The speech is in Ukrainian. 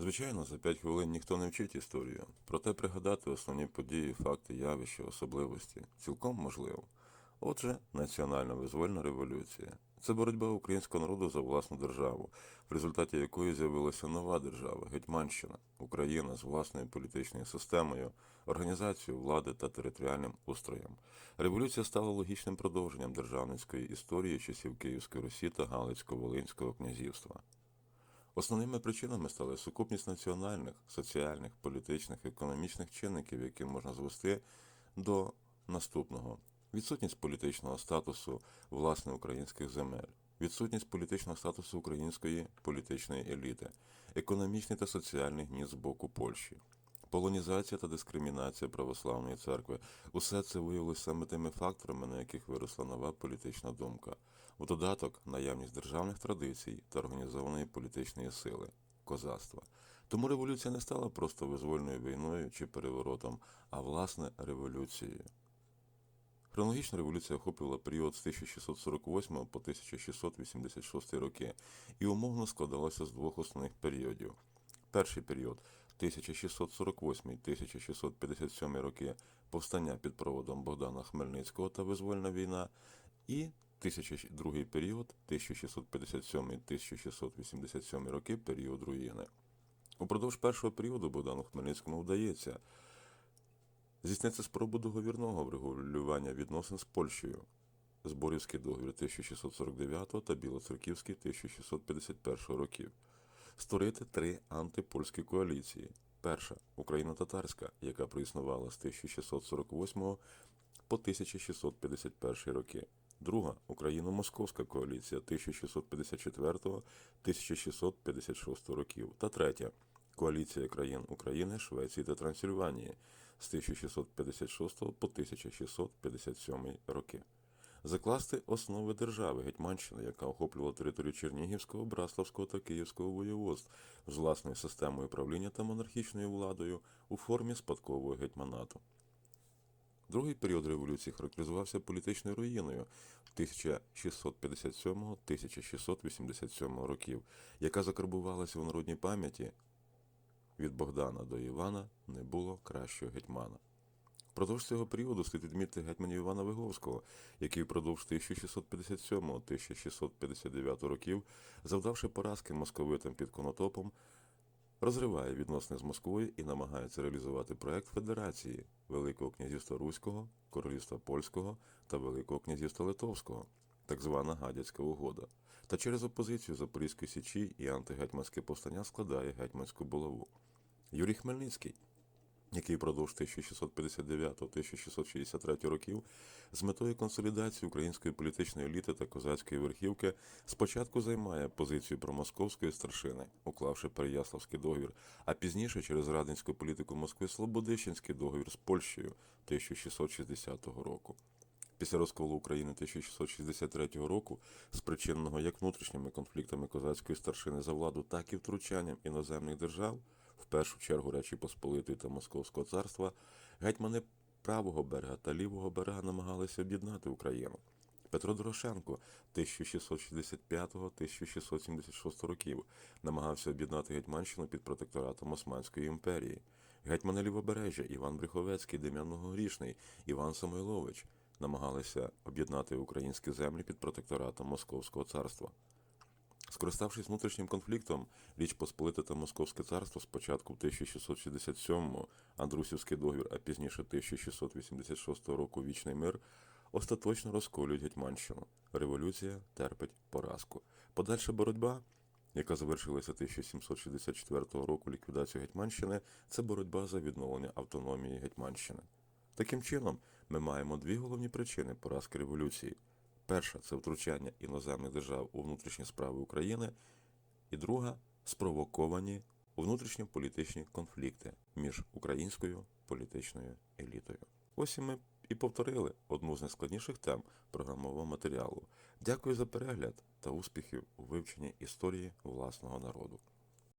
Звичайно, за 5 хвилин ніхто не вчить історію, проте пригадати основні події, факти, явища, особливості цілком можливо. Отже, національна визвольна революція це боротьба українського народу за власну державу, в результаті якої з'явилася нова держава Гетьманщина, Україна з власною політичною системою, організацією влади та територіальним устроєм. Революція стала логічним продовженням державницької історії часів Київської Русі та Галицько-Волинського князівства. Основними причинами стали сукупність національних, соціальних, політичних, економічних чинників, які можна звести до наступного: відсутність політичного статусу власне українських земель, відсутність політичного статусу української політичної еліти, економічний та соціальний гніт з боку Польщі. Полонізація та дискримінація православної церкви усе це виявилося саме тими факторами, на яких виросла нова політична думка. В додаток наявність державних традицій та організованої політичної сили козацтва. Тому революція не стала просто визвольною війною чи переворотом, а власне революцією. Хронологічна революція охоплювала період з 1648 по 1686 роки і умовно складалася з двох основних періодів. Перший період 1648-1657 роки повстання під проводом Богдана Хмельницького та визвольна війна, і 1002 період 1657-1687 роки період руїни. Упродовж першого періоду Богдану Хмельницькому вдається здійснити спробу договірного врегулювання відносин з Польщею. Зборівський договір 1649 та Білоцерківський 1651 років. Створити три антипольські коаліції. Перша Україно-татарська, яка проіснувала з 1648 по 1651 роки. Друга Україно-московська коаліція 1654-1656 років. Та третя коаліція країн України, Швеції та Трансильванії з 1656 по 1657 роки. Закласти основи держави Гетьманщини, яка охоплювала територію Чернігівського, Браславського та Київського воєводств з власною системою правління та монархічною владою у формі спадкового гетьманату. Другий період революції характеризувався політичною руїною 1657-1687 років, яка закарбувалася у народній пам'яті від Богдана до Івана не було кращого гетьмана. Впродовж цього періоду слід відмітити гетьманів Івана Виговського, який впродовж 1657-1659 років, завдавши поразки московитам під Конотопом, розриває відносини з Москвою і намагається реалізувати проект Федерації Великого князівства Руського, Королівства Польського та Великого князівства Литовського, так звана Гадяцька угода. Та через опозицію Запорізької січі і антигетьманське повстання складає гетьманську булаву. Юрій Хмельницький, який впродовж 1659-1663 років з метою консолідації української політичної еліти та козацької верхівки спочатку займає позицію промосковської старшини, уклавши Переяславський договір, а пізніше через радянську політику Москви Слободищенський договір з Польщею 1660 року. Після розколу України 1663 року, спричиненого як внутрішніми конфліктами козацької старшини за владу, так і втручанням іноземних держав, в першу чергу Речі Посполитої та Московського царства, гетьмани правого берега та лівого берега намагалися об'єднати Україну. Петро Дорошенко 1665-1676 років намагався об'єднати Гетьманщину під протекторатом Османської імперії. Гетьмани Лівобережжя Іван Брюховецький, Дем'ян Многорічний, Іван Самойлович намагалися об'єднати українські землі під протекторатом Московського царства. Скориставшись внутрішнім конфліктом, Річ Посполита та Московське царство спочатку в 1667-му Андрусівський договір, а пізніше 1686 року Вічний мир, остаточно розколюють Гетьманщину. Революція терпить поразку. Подальша боротьба, яка завершилася 1764 року ліквідацією Гетьманщини, це боротьба за відновлення автономії Гетьманщини. Таким чином, ми маємо дві головні причини поразки революції. Перша це втручання іноземних держав у внутрішні справи України, і друга спровоковані внутрішньополітичні конфлікти між українською політичною елітою. Ось і ми і повторили одну з найскладніших тем програмового матеріалу. Дякую за перегляд та успіхів у вивченні історії власного народу.